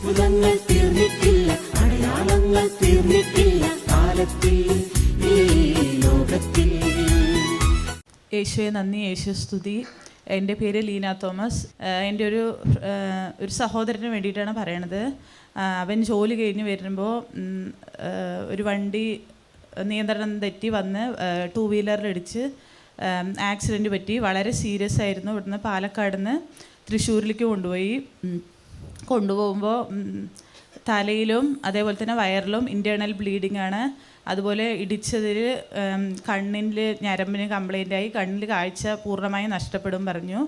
അത്ഭുതങ്ങൾ തീർന്നിട്ടില്ല അടയാളങ്ങൾ തീർന്നിട്ടില്ല കാലത്തിൽ ഈ യേശുവെ നന്ദി യേശു സ്തുതി. എന്റെ പേര് ലീന തോമസ്. എന്റെ ഒരു ഒരു സഹോദരന് വേണ്ടിയിട്ടാണ് പറയണത്. അവൻ ജോലി കഴിഞ്ഞ് വരുമ്പോൾ ഒരു വണ്ടി നിയന്ത്രണം തെറ്റി വന്ന് ടൂ വീലറിലിടിച്ച് ആക്സിഡന്റ് പറ്റി. വളരെ സീരിയസ് ആയിരുന്നു. ഇവിടുന്ന് പാലക്കാട് നിന്ന് തൃശ്ശൂരിലേക്ക് കൊണ്ടുപോയി. കൊണ്ടുപോകുമ്പോൾ തലയിലും അതേപോലെ തന്നെ വയറിലും ഇന്റേർണൽ ബ്ലീഡിംഗ് ആണ്. അതുപോലെ ഇടിച്ചതിൽ കണ്ണിൽ ഞരമ്പിന് കംപ്ലൈന്റ് ആയി. കണ്ണിൽ കാഴ്ച പൂർണമായി നഷ്ടപ്പെടും പറഞ്ഞു.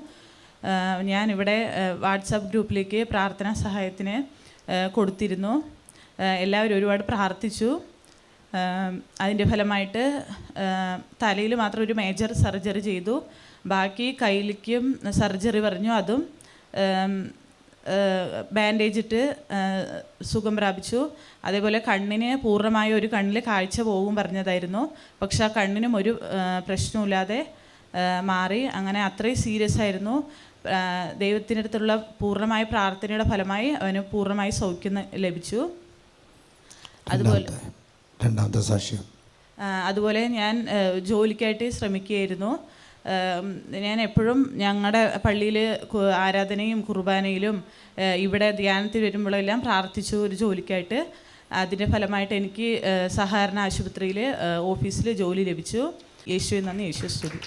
ഞാൻ ഇവിടെ വാട്സാപ്പ് ഗ്രൂപ്പിലേക്ക് പ്രാർത്ഥനാ സഹായത്തിന് കൊടുത്തിരുന്നു. എല്ലാവരും ഒരുപാട് പ്രാർത്ഥിച്ചു. അതിന്റെ ഫലമായിട്ട് തലയിൽ മാത്രം ഒരു മേജർ സർജറി ചെയ്തു. ബാക്കി കയ്യിലേക്കും സർജറി പറഞ്ഞു. അതും ബാൻഡേജ് ഇട്ട് സുഖം പ്രാപിച്ചു. അതേപോലെ കണ്ണിന് പൂർണമായ ഒരു കണ്ണിൽ കാഴ്ച പോകും പറഞ്ഞതായിരുന്നു. പക്ഷെ ആ കണ്ണിനും ഒരു പ്രശ്നമില്ലാതെ മാറി. അങ്ങനെ അത്രയും സീരിയസ് ആയിരുന്നു. ദൈവത്തിനടുത്തുള്ള പൂർണമായ പ്രാർത്ഥനയുടെ ഫലമായി അവന് പൂർണമായി സൗഖ്യം ലഭിച്ചു. അതുപോലെ രണ്ടാമത്തെ സാക്ഷ്യം. അതുപോലെ ഞാൻ ജോലിക്കായിട്ട് ശ്രമിക്കുകയായിരുന്നു. ഞാൻ എപ്പോഴും ഞങ്ങളുടെ പള്ളിയിൽ ആരാധനയും കുർബാനയിലും ഇവിടെ ധ്യാനത്തിൽ വരുമ്പോഴെല്ലാം പ്രാർത്ഥിച്ചു ഒരു ജോലിക്കായിട്ട് അതിന്റെ ഫലമായിട്ട് എനിക്ക് സഹകരണ ആശുപത്രിയിൽ ഓഫീസിൽ ജോലി ലഭിച്ചു. യേശു നന്ദി. യേശു സ്തുതി